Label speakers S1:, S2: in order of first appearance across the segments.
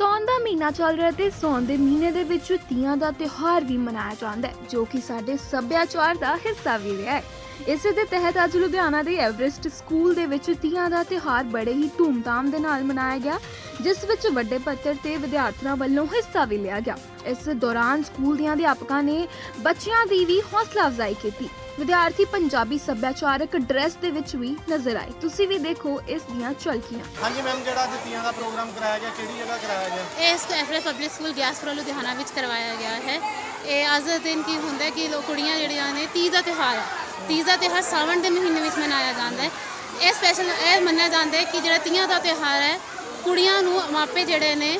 S1: ਸੌਣ ਦਾ ਮਹੀਨਾ ਚੱਲ ਰਿਹਾ ਤੇ ਸੌਣ ਦੇ ਮਹੀਨੇ ਦੇ ਵਿੱਚ ਤੀਆਂ ਦਾ ਤਿਉਹਾਰ ਵੀ ਮਨਾਇਆ ਜਾਂਦਾ ਹੈ, ਜੋ ਕਿ ਸਾਡੇ ਸੱਭਿਆਚਾਰ ਦਾ ਹਿੱਸਾ ਵੀ ਰਿਹਾ ਹੈ। ਇਸੇ ਦੇ ਤਹਿਤ ਅੱਜ ਲੁਧਿਆਣਾ ਦੇ ਐਵਰੈਸਟ ਸਕੂਲ ਦੇ ਵਿੱਚ ਤੀਆਂ ਦਾ ਤਿਉਹਾਰ ਬੜੇ ਹੀ ਧੂਮਧਾਮ ਦੇ ਨਾਲ ਮਨਾਇਆ ਗਿਆ, ਜਿਸ ਵਿੱਚ ਵੱਡੇ ਪੱਧਰ ਤੇ ਵਿਦਿਆਰਥੀਆਂ ਵੱਲੋਂ ਹਿੱਸਾ ਵੀ ਲਿਆ ਗਿਆ। ਇਸ ਦੌਰਾਨ ਸਕੂਲ ਦੀਆਂ ਅਧਿਆਪਕਾਂ ਨੇ ਬੱਚਿਆਂ ਦੀ ਵੀ ਹੌਸਲਾ ਅਫਜ਼ਾਈ ਕੀਤੀ। ਵਿਦਿਆਰਥੀ ਪੰਜਾਬੀ ਸੱਭਿਆਚਾਰਕ ਡਰੈਸ ਦੇ ਵਿੱਚ ਵੀ ਨਜ਼ਰ ਆਏ। ਤੁਸੀਂ ਵੀ ਦੇਖੋ ਇਸ ਦੀਆਂ ਝਲਕੀਆਂ।
S2: ਹਾਂਜੀ ਮੈਮ ਜਿਹੜਾ ਅੱਜ ਤੀਆਂ ਦਾ ਪ੍ਰੋਗਰਾਮ ਕਰਾਇਆ ਗਿਆ ਕਿਹੜੀ ਜਗ੍ਹਾ ਕਰਾਇਆ ਗਿਆ?
S3: ਇਸ ਐਫਰੇ ਪਬਲਿਕ ਸਕੂਲ ਗਿਆਸਪੁਰਾ ਲੁਧਿਆਣਾ ਵਿੱਚ ਕਰਵਾਇਆ ਗਿਆ ਹੈ। ਇਹ ਅੱਜ ਦੇ ਦਿਨ ਕੀ ਹੁੰਦਾ ਹੈ ਕਿ ਲੋਕ ਕੁੜੀਆਂ ਜਿਹੜੀਆਂ ਨੇ ਤੀਜ ਦਾ ਤਿਉਹਾਰ ਹੈ ਤੀਜ ਦਾ ਤਿਉਹਾਰ ਸਾਵਣ ਦੇ ਮਹੀਨੇ ਵਿੱਚ ਮਨਾਇਆ ਜਾਂਦਾ ਹੈ। ਇਹ ਸਪੈਸ਼ਲ ਇਹ ਮੰਨਿਆ ਜਾਂਦਾ ਹੈ ਕਿ ਜਿਹੜਾ ਤੀਆਂ ਦਾ ਤਿਉਹਾਰ ਹੈ ਕੁੜੀਆਂ ਨੂੰ ਮਾਪੇ ਜਿਹੜੇ ਨੇ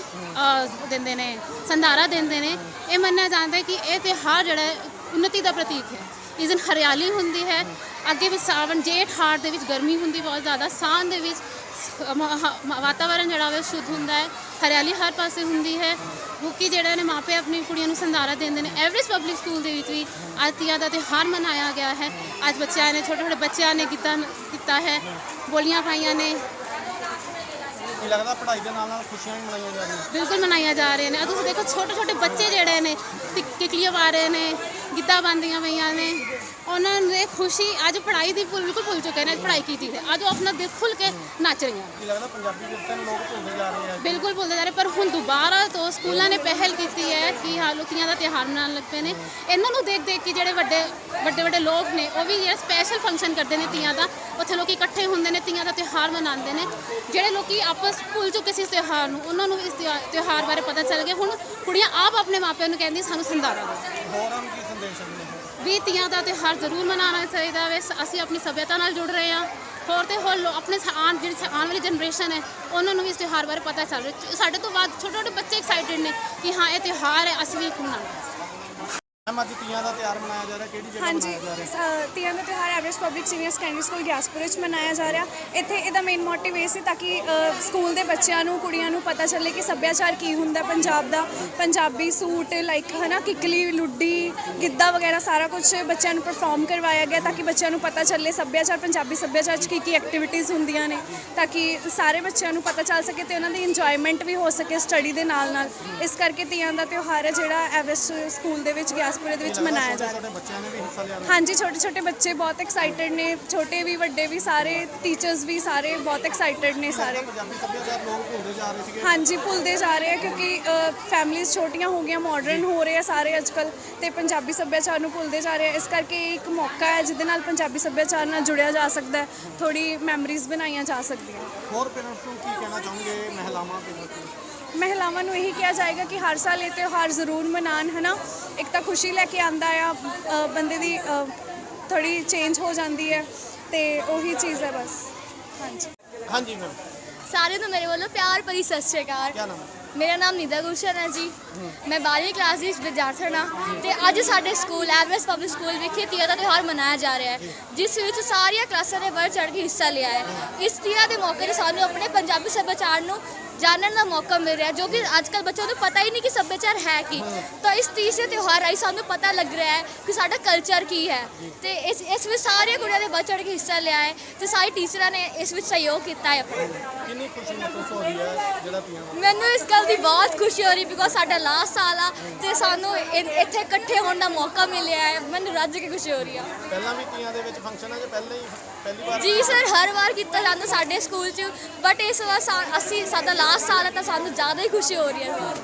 S3: ਦਿੰਦੇ ਨੇ ਸੰਧਾਰਾ ਦਿੰਦੇ ਨੇ। ਇਹ ਮੰਨਿਆ ਜਾਂਦਾ ਹੈ ਕਿ ਇਹ ਤਿਉਹਾਰ ਜਿਹੜਾ ਹੈ ਉન્નਤੀ ਦਾ ਪ੍ਰਤੀਕ ਹੈ। ਇਸ ਦਿਨ ਹਰਿਆਲੀ ਹੁੰਦੀ ਹੈ, ਅੱਗੇ ਵੀ ਸਾਵਣ ਜੇਠ ਹਾੜ ਦੇ ਵਿੱਚ ਗਰਮੀ ਹੁੰਦੀ ਬਹੁਤ ਜ਼ਿਆਦਾ, ਸਾਉਣ ਦੇ ਵਿੱਚ ਸ- ਮ- ਵਾਤਾਵਰਣ ਜਿਹੜਾ ਵੇ ਸ਼ੁੱਧ ਹੁੰਦਾ ਹੈ, ਹਰਿਆਲੀ ਹਰ ਪਾਸੇ ਹੁੰਦੀ ਹੈ ਕਿਉਂਕਿ ਜਿਹੜੇ ਨੇ ਮਾਪੇ ਆਪਣੀ ਕੁੜੀਆਂ ਨੂੰ ਸੰਧਾਰਾ ਦਿੰਦੇ ਨੇ ਐਵਰੇਜ ਪਬਲਿਕ ਸਕੂਲ ਦੇ ਵਿੱਚ ਵੀ ਅੱਜ ਤੀਆਂ ਦਾ ਤਿਉਹਾਰ ਮਨਾਇਆ ਗਿਆ ਹੈ, ਅੱਜ ਬੱਚਿਆਂ ਨੇ ਛੋਟੇ ਛੋਟੇ ਬੱਚਿਆਂ ਨੇ ਕੀਤਾ ਕੀਤਾ ਹੈ, ਬੋਲੀਆਂ ਪਾਈਆਂ ਨੇ
S2: ਕੀ ਲੱਗਦਾ ਪੜ੍ਹਾਈ ਦੇ ਨਾਲ ਨਾਲ ਖੁਸ਼ੀਆਂ ਵੀ ਮਨਾਈਆਂ ਜਾ ਰਹੀਆਂ?
S3: ਬਿਲਕੁਲ ਮਨਾਈਆਂ ਜਾ ਰਹੀਆਂ ਨੇ। ਆ ਤੁਸੀਂ ਦੇਖੋ ਛੋਟੇ ਛੋਟੇ ਬੱਚੇ ਜਿਹੜੇ ਨੇ ਤਿ- ਕਿਕਲੀਆਂ ਪਾ ਰਹੇ ਨੇ, ਗਿੱਧਾ ਬੰਦੀਆਂ ਪਈਆਂ ਨੇ। ਉਹਨਾਂ ਨੇ ਖੁਸ਼ੀ ਅੱਜ ਪੜ੍ਹਾਈ ਦੀ ਭੁੱਲ- ਬਿਲਕੁਲ ਭੁੱਲ ਚੁੱਕੇ ਨੇ ਅੱਜ ਪੜ੍ਹਾਈ ਕੀਤੀ ਹੈ ਅੱਜ ਉਹ ਆਪਣਾ ਦਿਲ ਖੁੱਲ ਕੇ ਨੱਚ ਰਹੀਆਂ ਨੇ।
S2: ਕੀ ਲੱਗਦਾ ਪੰਜਾਬੀ ਵਿਰਸੇ ਨੂੰ ਲੋਕ ਭੁੱਲਦੇ ਜਾ ਰਹੇ ਆ।
S3: ਬਿਲਕੁਲ ਭੁੱਲਦੇ ਜਾ ਰਹੇ ਪਰ ਹੁਣ ਦੁਬਾਰਾ ਤੋਂ ਸਕੂਲਾਂ ਨੇ ਪਹਿਲ ਕੀਤੀ ਹੈ ਕਿ ਹਾਂ ਲੋਕੀਆਂ ਦਾ ਤਿਉਹਾਰ ਮਨਾਉਣ ਲੱਗ ਪਏ ਨੇ। ਇਹਨਾਂ ਨੂੰ ਦੇਖ ਦੇਖ ਕੇ ਜਿਹੜੇ ਵੱਡੇ ਵੱਡੇ ਵੱਡੇ ਲੋਕ ਨੇ ਉਹ ਵੀ ਜਿਹੜਾ ਸਪੈਸ਼ਲ ਫੰਕਸ਼ਨ ਕਰਦੇ ਨੇ ਤੀਆਂ ਦਾ। ਉੱਥੇ ਲੋਕੀ ਇਕੱਠੇ ਹੁੰਦੇ ਨੇ ਤੀਆਂ ਦਾ ਤਿਉਹਾਰ ਮਨਾਉਂਦੇ ਨੇ। ਜਿਹੜੇ ਲੋਕੀ ਆਪਸ ਭੁੱਲ ਚੁੱਕੇ ਸੀ ਇਸ ਤਿਉਹਾਰ ਨੂੰ ਉਹਨਾਂ ਨੂੰ ਇਸ ਤਿਉਹਾ- ਤਿਉਹਾਰ ਬਾਰੇ ਪਤਾ ਚੱਲ ਗਿਆ। ਹੁਣ ਕੁੜੀਆਂ ਆਪ ਆਪਣੇ ਮਾਪਿਆਂ ਨੂੰ ਕਹਿੰਦੀ ਸਾਨੂੰ ਸੰਧਾਰਾ ਦਿਓ।
S2: ਹੋਰਾਂ ਨੂੰ ਕੀ ਸੰਦੇਸ਼ ਹੈ
S3: ਵੀ ਤੀਆਂ ਦਾ ਤਿਉਹਾਰ ਜ਼ਰੂਰ ਮਨਾਉਣਾ ਚਾਹੀਦਾ ਵੇ। ਅਸੀਂ ਆਪਣੀ ਸੱਭਿਅਤਾ ਨਾਲ ਜੁੜ ਰਹੇ ਹਾਂ। ਹੋਰ ਤੇ ਹੋਰ ਲੋ- ਆਪਣੇ ਸ- ਆਉਣ ਜਿਹੜੀ ਸ- ਆਉਣ ਵਾਲੀ ਜਨਰੇਸ਼ਨ ਹੈ, ਉਹਨਾਂ ਨੂੰ ਵੀ ਇਸ ਤਿਉਹਾਰ ਬਾਰੇ ਪਤਾ ਚੱਲ ਰਿਹਾ। ਸਾਡੇ ਤੋਂ ਬਾਅਦ ਛੋਟੇ ਛੋਟੇ ਬੱਚੇ ਐਕਸਾਈਟਿਡ ਨੇ ਕਿ ਹਾਂ, ਇਹ ਤਿਉਹਾਰ ਹੈ, ਅਸੀਂ ਵੀ ਮਨਾਉਣਾ।
S2: ਅੱਜ ਤੀਆਂ ਦਾ ਤਿਉਹਾਰ ਮਨਾਇਆ ਜਾ ਰਿਹਾ ਕਿਹੜੀ ਜਗ੍ਹਾ
S4: ਹਾਂਜੀ
S2: ਮਨਾਇਆ ਜਾ ਰਿਹਾ?
S4: ਸ- ਤੀਆਂ ਦਾ ਤਿਉਹਾਰ average public senior secondary school Giaspur ਵਿੱਚ ਮਨਾਇਆ ਜਾ ਰਿਹਾ। ਇੱਥੇ ਇਹਦਾ ਮੇਨ ਮੋਟਿਵ ਇਹ ਸੀ ਤਾਂ ਕਿ ਅ, ਸਕੂਲ ਦੇ ਬੱਚਿਆਂ ਨੂੰ ਕੁੜੀਆਂ ਨੂੰ ਪਤਾ ਚੱਲੇ ਕਿ ਸੱਭਿਆਚਾਰ ਕੀ ਹੁੰਦਾ ਪੰਜਾਬ ਦਾ। ਪੰਜਾਬੀ ਸੂਟ ਲਾਈਕ ਹਨਾ ਕਿਕਲੀ ਲੁੱਡੀ ਗਿੱਧਾ ਵਗੈਰਾ ਸਾਰਾ ਕੁਝ ਬੱਚਿਆਂ ਨੂੰ ਪਰਫਾਰਮ ਕਰਵਾਇਆ ਗਿਆ ਤਾਂ ਕਿ ਬੱਚਿਆਂ ਨੂੰ ਪਤਾ ਚੱਲੇ ਸੱਭਿਆਚਾਰ ਪੰਜਾਬੀ ਸੱਭਿਆਚਾਰ 'ਚ ਕੀ ਕੀ ਐਕਟੀਵਿਟੀਜ਼ ਹੁੰਦੀਆਂ ਨੇ ਤਾਂ ਕਿ ਸਾਰੇ ਬੱਚਿਆਂ ਨੂੰ ਪਤਾ ਚੱਲ ਸਕੇ ਤੇ ਉਹਨਾਂ ਦੀ ਇੰਜੋਇਮੈਂਟ ਵੀ ਹੋ ਸਕੇ ਸਟੱਡੀ ਦੇ ਨਾਲ ਨਾਲ ਇਸ ਕਰਕੇ ਤੀਆਂ ਦਾ ਤਿਉਹਾਰ ਹੈ ਜਿਹੜਾ ਐਵਰੇਜ ਸਕੂਲ ਦੇ ਵਿੱਚ ਗਿਆਸਪੁਰੇ ਦੇ ਵਿੱਚ ਮਨਾਇਆ ਜਾ ਰਿਹਾ
S2: ਬੱਚਿਆਂ ਨੇ ਵੀ ਹਿੱਸਾ ਲਿਆ
S4: ਹਾਂਜੀ ਛੋਟੇ ਛੋਟੇ ਬੱਚੇ ਬਹੁਤ ਐਕਸਾਈਟਿਡ ਨੇ। ਛੋਟੇ ਵੀ, ਵੱਡੇ ਵੀ, ਸਾਰੇ ਟੀਚਰਸ ਵੀ ਸਾਰੇ ਬਹੁਤ ਐਕਸਾਈਟਿਡ ਨੇ ਸਾਰੇ।
S2: ਪੰਜਾਬੀ ਸੱਭਿਆਚਾਰ ਲੋਕ ਭੁੱਲਦੇ ਜਾ ਰਹੇ ਸੀਗੇ
S4: ਹਾਂਜੀ, ਭੁੱਲਦੇ ਜਾ ਰਹੇ ਆ ਕਿਉਂਕਿ ਫੈਮਿਲੀਜ਼ ਛੋਟੀਆਂ ਹੋ ਗਈਆਂ ਮਾਡਰਨ ਹੋ ਰਹੇ ਆ ਸਾਰੇ ਅੱਜਕੱਲ ਤੇ ਪੰਜਾਬੀ ਸੱਭਿਆਚਾਰ ਨੂੰ ਭੁੱਲਦੇ ਜਾ ਰਹੇ ਆ। ਇਸ ਕਰਕੇ ਇਹ ਇੱਕ ਮੌਕਾ ਹੈ ਜਿਹਦੇ ਨਾਲ ਪੰਜਾਬੀ ਸੱਭਿਆਚਾਰ ਨਾਲ ਜੁੜਿਆ ਜਾ ਸਕਦਾ ਹੈ। ਥੋੜੀ ਮੈਮਰੀਜ਼ ਬਣਾਈਆਂ ਜਾ ਸਕਦੀਆਂ
S2: ਹੋਰ ਪੇਰੈਂਟਸ ਨੂੰ ਕੀ ਕਹਿਣਾ ਚਾਹੋਗੇ ਮਹਿਲਾਵਾਂ parents ਨੂੰ
S4: ਮਹਿਲਾਵਾਂ ਨੂੰ ਇਹੀ ਕਿਹਾ ਜਾਏਗਾ ਕਿ ਹਰ ਸਾਲ ਇਹ ਤਿਉਹਾਰ ਜ਼ਰੂਰ ਮਨਾਉਣ ਹਨਾ? ਇੱਕ ਤਾਂ ਖੁਸ਼ੀ ਲੈ ਕੇ ਆਂਦਾ ਆ ਬੰਦੇ ਦੀ ਥੋੜੀ ਚੇਂਜ ਹੋ ਜਾਂਦੀ ਹੈ ਤੇ ਉਹੀ ਚੀਜ਼ ਹੈ ਬਸ। ਹਾਂਜੀ।
S2: ਹਾਂਜੀ ਮੈਮ
S5: ਸਾਰਿਆਂ ਨੂੰ ਮੇਰੇ ਵੱਲੋਂ ਪਿਆਰ ਭਰੀ ਸਤਿ ਸ਼੍ਰੀ ਅਕਾਲ।
S2: ਕੀ ਨਾਮ ਹੈ?
S5: ਮੇਰਾ ਨਾਮ ਨਿਦਾ ਗੁਲਸ਼ਨ ਹੈ ਜੀ। ਮੈਂ 12ਵੀਂ ਕਲਾਸ ਦੀ ਵਿਦਿਆਰਥਣ ਹਾਂ ਤੇ ਅੱਜ ਸਾਡੇ ਸਕੂਲ ਐਵਰੇਜ ਪਬਲਿਕ ਸਕੂਲ ਵਿਖੇ ਤੀਆਂ ਦਾ ਤਿਉਹਾਰ ਮਨਾਇਆ ਜਾ ਰਿਹਾ ਹੈ ਜਿਸ ਵਿੱਚ ਸਾਰੀਆਂ ਕਲਾਸਾਂ ਨੇ ਵੱਧ ਚੜ੍ਹ ਕੇ ਹਿੱਸਾ ਲਿਆ ਹੈ। ਇਸ ਤੀਆਂ ਦੇ ਮੌਕੇ ਤੇ ਸਾਨੂੰ ਆਪਣੇ ਪੰਜਾਬੀ ਸੱਭਿਆਚਾਰ ਨੂੰ ਜਾਣਨ ਦਾ ਮੌਕਾ ਮਿਲ ਰਿਹਾ ਜੋ ਕਿ ਅੱਜ ਕੱਲ੍ਹ ਬੱਚਿਆਂ ਨੂੰ ਪਤਾ ਹੀ ਨਹੀਂ ਕਿ ਸੱਭਿਆਚਾਰ ਹੈ ਕੀ। ਤਾਂ ਇਸ ਤੀਸਰੇ ਤਿਉਹਾਰ ਰਾਹੀਂ ਸਾਨੂੰ ਪਤਾ ਲੱਗ ਰਿਹਾ ਹੈ ਕਿ ਸਾਡਾ ਕਲਚਰ ਕੀ ਹੈ। ਤੇ ਇਸ ਇਸ ਵਿੱਚ ਸਾਰੀਆਂ ਕੁੜੀਆਂ ਨੇ ਵੱਧ ਚੜ੍ਹ ਕੇ ਹਿੱਸਾ ਲਿਆ ਹੈ ਤੇ ਸਾਰੇ ਟੀਚਰਾਂ ਨੇ ਇਸ ਵਿੱਚ ਸਹਿਯੋਗ ਕੀਤਾ ਹੈ। ਆਪਣਾ
S2: ਕਿੰਨੀ ਖੁਸ਼ੀ ਮਹਿਸੂਸ ਹੋ ਰਹੀ ਹੈ ਜਿਹੜਾ ਤੀਆਂ ਦਾ
S5: ਮੈਨੂੰ ਇਸ ਗੱਲ ਦੀ ਬਹੁਤ ਖੁਸ਼ੀ ਹੋ ਰਹੀ ਬਿਕੋਜ਼ ਸਾਡਾ ਲਾਸਟ ਸਾਲ ਆ ਤੇ ਸਾਨੂੰ ਇੱਥੇ ਇਕੱਠੇ ਹੋਣ ਦਾ ਮੌਕਾ ਮਿਲਿਆ ਹੈ। ਮੈਨੂੰ ਰੱਜ ਕੇ ਖੁਸ਼ੀ ਹੋ ਰਹੀ ਆ।
S2: ਪਹਿਲਾਂ ਵੀ ਤੀਆਂ ਦੇ ਵਿੱਚ ਫੰਕਸ਼ਨ ਹੈ ਜਾਂ ਪਹਿਲਾਂ ਹੀ ਪਹਿਲੀ ਵਾਰ
S5: ਜੀ ਸਰ ਹਰ ਵਾਰ ਕੀਤਾ ਜਾਂਦਾ ਸਾਡੇ ਸਕੂਲ 'ਚ। ਬਟ ਇਸ ਵਾਰ ਅਸੀਂ ਸਾਡਾ ਲਾਸਟ ਸਾਲ ਹੈ ਤਾਂ ਸਾਨੂੰ ਜ਼ਿਆਦਾ ਹੀ ਖੁਸ਼ੀ ਹੋ ਰਹੀ ਹੈ